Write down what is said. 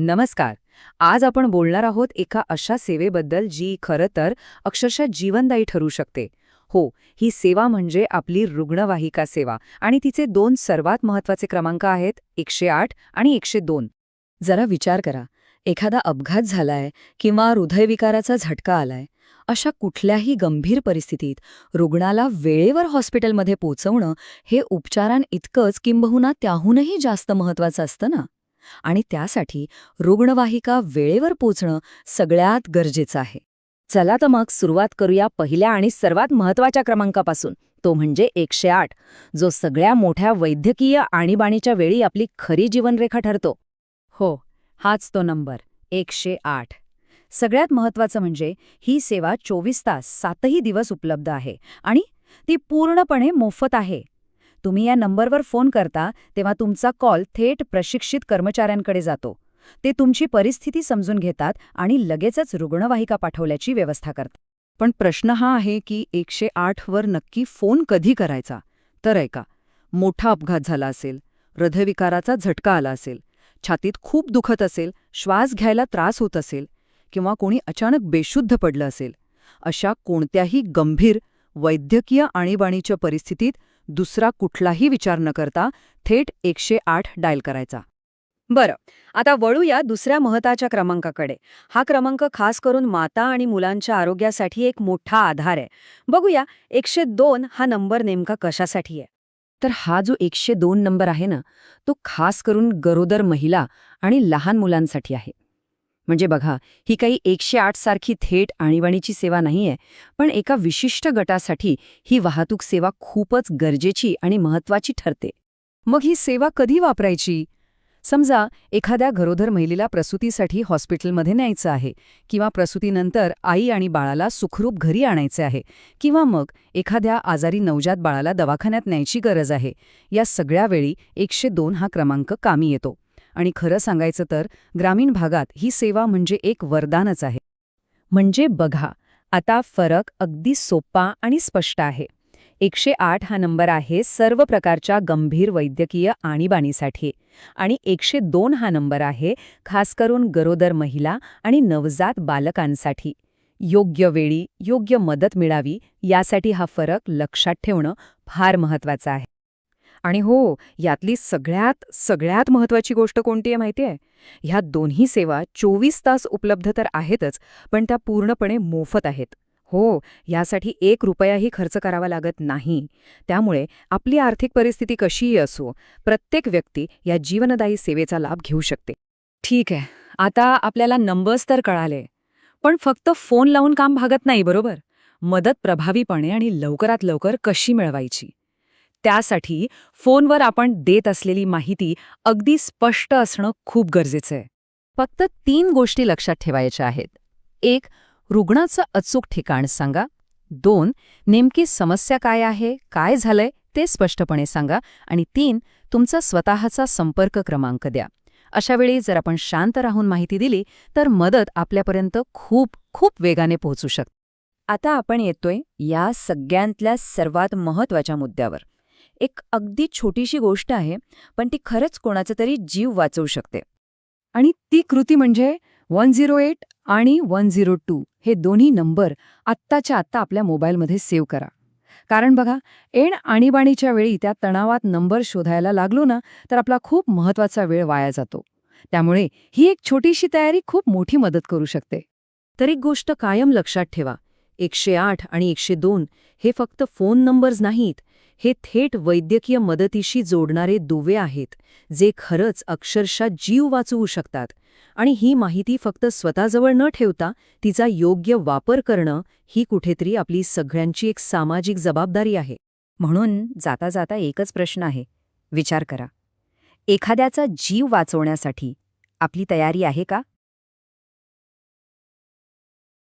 नमस्कार. आज आपण बोलणार आहोत एका अशा सेवेबद्दल जी खरं तर अक्षरशः जीवनदायी ठरू शकते. हो ही सेवा म्हणजे आपली रुग्णवाहिका सेवा आणि तिचे दोन सर्वात महत्त्वाचे क्रमांक आहेत एकशे आठ आणि एकशे दोन. जरा विचार करा. एखादा अपघात झालाय किंवा हृदयविकाराचा झटका आलाय अशा कुठल्याही गंभीर परिस्थितीत रुग्णाला वेळेवर हॉस्पिटलमध्ये पोचवणं हे उपचारांइतकंच किंबहुना त्याहूनही जास्त महत्वाचं असतं ना? आणि त्यासाठी रुग्णवाहिका वेळेवर पोचणं सगळ्यात गरजेचं आहे. चला तर मग सुरुवात करूया पहिल्या आणि सर्वात महत्त्वाच्या क्रमांकापासून. तो म्हणजे एकशे आठ जो सगळ्या मोठ्या वैद्यकीय आणीबाणीच्या वेळी आपली खरी जीवनरेखा ठरतो. हो हाच तो नंबर एकशे आठ. सगळ्यात महत्वाचं म्हणजे ही सेवा चोवीस तास सातही दिवस उपलब्ध आहे आणि ती पूर्णपणे मोफत आहे. तुम्ही या नंबरवर फोन करता तेव्हा तुमचा कॉल थेट प्रशिक्षित कर्मचाऱ्यांकडे जातो. ते तुमची परिस्थिती समजून घेतात आणि लगेचच रुग्णवाहिका पाठवल्याची व्यवस्था करतात. पण प्रश्न हा आहे की एकशे वर नक्की फोन कधी करायचा? तर ऐका मोठा अपघात झाला असेल हृदयविकाराचा झटका आला असेल छातीत खूप दुखत असेल श्वास घ्यायला त्रास होत असेल किंवा कोणी अचानक बेशुद्ध पडलं असेल अशा कोणत्याही गंभीर वैद्यकीय आणीबाणीच्या परिस्थितीत दुसरा कुठलाही विचार न करता थेट एकशे आठ डायल करायचा. बरं आता वळूया दुसऱ्या महत्त्वाच्या क्रमांकाकडे. हा क्रमांक खास करून माता आणि मुलांच्या आरोग्यासाठी एक मोठा आधार आहे. बघूया एकशे दोन हा नंबर नेमका कशासाठी आहे. तर हा जो एकशे दोन नंबर आहे ना तो खास करून गरोदर महिला आणि लहान मुलांसाठी आहे. म्हणजे बघा ही काही एकशे आठ सारखी थेट आणीबाणीची सेवा नाहीये पण एका विशिष्ट गटासाठी ही वाहतूक सेवा खूपच गरजेची आणि महत्वाची ठरते. मग ही सेवा कधी वापरायची? समजा एखाद्या घरोधर महिलेला प्रसूतीसाठी हॉस्पिटलमध्ये न्यायचं आहे किंवा प्रसूतीनंतर आई आणि बाळाला सुखरूप घरी आणायचे आहे किंवा मग एखाद्या आजारी नवजात बाळाला दवाखान्यात न्यायची गरज आहे या सगळ्या वेळी एकशे दोन हा क्रमांक कामी येतो. आणि खरं सांगायचं तर ग्रामीण भागात ही सेवा म्हणजे एक वरदानच आहे. म्हणजे बघा आता फरक अगदी सोपा आणि स्पष्ट आहे. एकशे आठ हा नंबर आहे सर्व प्रकारच्या गंभीर वैद्यकीय आणीबाणीसाठी आणि एकशे दोन हा नंबर आहे खास करून गरोदर महिला आणि नवजात बालकांसाठी. योग्य वेळी योग्य मदत मिळावी यासाठी हा फरक लक्षात ठेवणं फार महत्वाचं आहे. आणि हो यातली सगळ्यात सगळ्यात महत्वाची गोष्ट कोणती आहे माहिती आहे ह्या दोन्ही सेवा चोवीस तास उपलब्ध तर आहेतच पण त्या पूर्णपणे मोफत आहेत. हो यासाठी एक रुपयाही खर्च करावा लागत नाही. त्यामुळे आपली आर्थिक परिस्थिती कशीही असो प्रत्येक व्यक्ती या जीवनदायी सेवेचा लाभ घेऊ शकते. ठीक आहे आता आपल्याला नंबर्स तर कळाले पण फक्त फोन लावून काम भागत नाही बरोबर? मदत प्रभावीपणे आणि लवकरात लवकर कशी मिळवायची? त्यासाठी फोनवर आपण देत असलेली माहिती अगदी स्पष्ट असणं खूप गरजेचं आहे. फक्त तीन गोष्टी लक्षात ठेवायच्या आहेत. एक रुग्णाचं अचूक ठिकाण सांगा. दोन नेमकी समस्या काय आहे काय झालंय ते स्पष्टपणे सांगा. आणि तीन तुमचा स्वतःचा संपर्क क्रमांक द्या. अशावेळी जर आपण शांत राहून माहिती दिली तर मदत आपल्यापर्यंत खूप खूप वेगाने पोहोचू शकते आता आपण येतोय या सगळ्यांतल्या सर्वात महत्त्वाच्या मुद्द्यावर. एक अगदी छोटीशी गोष्ट आहे पण ती खरंच कोणाचा तरी जीव वाचवू शकते. आणि ती कृती म्हणजे वन झिरो एट आणि वन झिरो टू हे दोन्ही नंबर आत्ताच्या आत्ता आपल्या मोबाईलमध्ये सेव्ह करा. कारण बघा एण आणीबाणीच्या वेळी त्या तणावात नंबर शोधायला लागलो ना तर आपला खूप महत्त्वाचा वेळ वाया जातो. त्यामुळे ही एक छोटीशी तयारी खूप मोठी मदत करू शकते. तर एक गोष्ट कायम लक्षात ठेवा एकशे आठ आणि एकशे दोन हे फक्त फोन नंबर्स नाहीत हे थेट वैद्यकीय मदतीशी जोडणारे दुवे आहेत जे खरंच अक्षरशः जीव वाचवू शकतात. आणि ही माहिती फक्त स्वतःजवळ न ठेवता तिचा योग्य वापर करणं ही कुठेतरी आपली सगळ्यांची एक सामाजिक जबाबदारी आहे. म्हणून जाता जाता एकच प्रश्न आहे विचार करा. एखाद्याचा जीव वाचवण्यासाठी आपली तयारी आहे का?